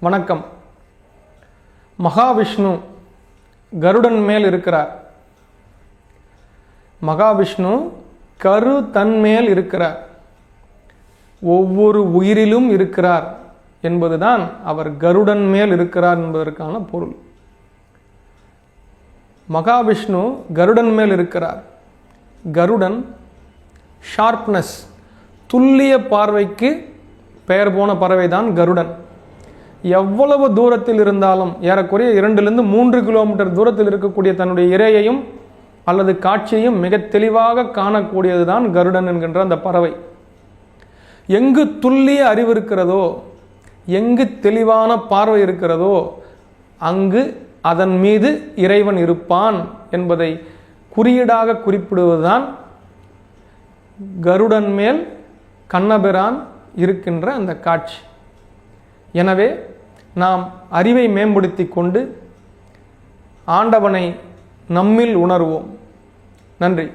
வணக்கம். மகாவிஷ்ணு கருடன் மேல் இருக்கிறார். மகாவிஷ்ணு கரு தன்மேல் இருக்கிறார். ஒவ்வொரு உயிரிலும் இருக்கிறார் என்பதுதான் அவர் கருடன் மேல் இருக்கிறார் என்பதற்கான பொருள். மகாவிஷ்ணு கருடன் மேல் இருக்கிறார். கருடன் ஷார்ப்னஸ் துல்லிய பார்வைக்கு பெயர் போன பறவை தான் கருடன். எவ்வளவு தூரத்தில் இருந்தாலும் ஏறக்குறைய இரண்டுலேருந்து மூன்று கிலோமீட்டர் தூரத்தில் இருக்கக்கூடிய தன்னுடைய இரையையும் அல்லது காட்சியையும் மிக தெளிவாக காணக்கூடியது தான் கருடன் என்கின்ற அந்த பறவை. எங்கு துல்லிய அறிவு இருக்கிறதோ எங்கு தெளிவான பார்வை இருக்கிறதோ அங்கு அதன் மீது இறைவன் இருப்பான் என்பதை குறியீடாக குறிப்பிடுவதுதான் கருடன் மேல் கண்ணபிரான் இருக்கின்ற அந்த காட்சி. எனவே நாம் அறிவை மேம்படுத்தி கொண்டு ஆண்டவனை நம்மில் உணர்வோம். நன்றி.